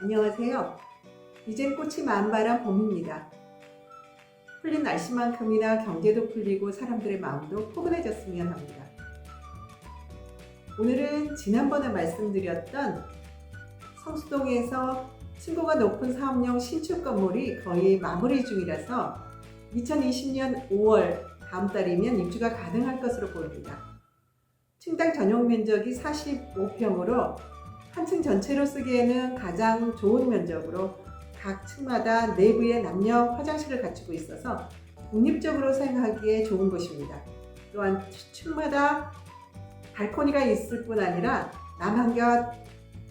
안녕하세요. 이젠 꽃이 만발한 봄입니다. 풀린 날씨만큼이나 경제도 풀리고 사람들의 마음도 포근해졌으면 합니다. 오늘은 지난번에 말씀드렸던 성수동에서 층고가 높은 사업용 신축 건물이 거의 마무리 중이라서 2020년 5월 다음 달이면 입주가 가능할 것으로 보입니다. 층당 전용 면적이 45평으로 한 층 전체로 쓰기에는 가장 좋은 면적으로 각 층마다 내부에 남녀 화장실을 갖추고 있어서 독립적으로 사용하기에 좋은 곳입니다. 또한 층마다 발코니가 있을 뿐 아니라 남한과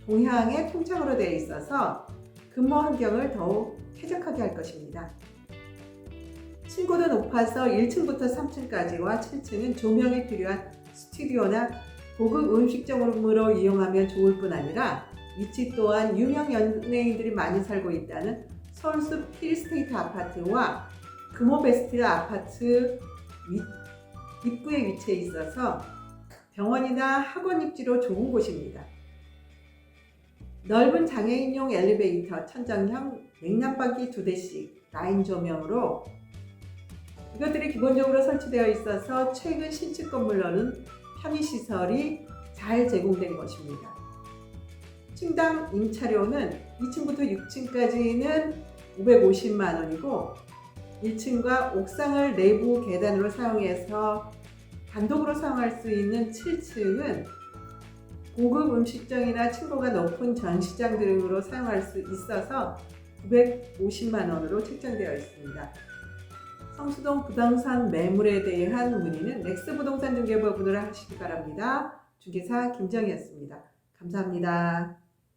동향의 통창으로 되어 있어서 근무 환경을 더욱 쾌적하게 할 것입니다. 층고도 높아서 1층부터 3층까지와 7층은 조명이 필요한 스튜디오나 고급 음식점으로 이용하면 좋을 뿐 아니라 위치 또한 유명 연예인들이 많이 살고 있다는 서울숲 힐스테이트 아파트와 금호베스트 아파트 위- 입구에 위치해 있어서 병원이나 학원 입지로 좋은 곳입니다. 넓은 장애인용 엘리베이터, 천장형 냉난방기 두 대씩 라인 조명으로 이것들이 기본적으로 설치되어 있어서 최근 신축 건물로는 편의시설이 잘 제공된 것입니다. 층당 임차료는 2층부터 6층까지는 550만 원이고 1층과 옥상을 내부 계단으로 사용해서 단독으로 사용할 수 있는 7층은 고급 음식점이나 층고가 높은 전시장 등으로 사용할 수 있어서 950만 원으로 책정되어 있습니다. 성수동 부동산 매물에 대한 문의는 넥스 부동산 중개법으로 하시기 바랍니다. 중개사 김정희였습니다. 감사합니다.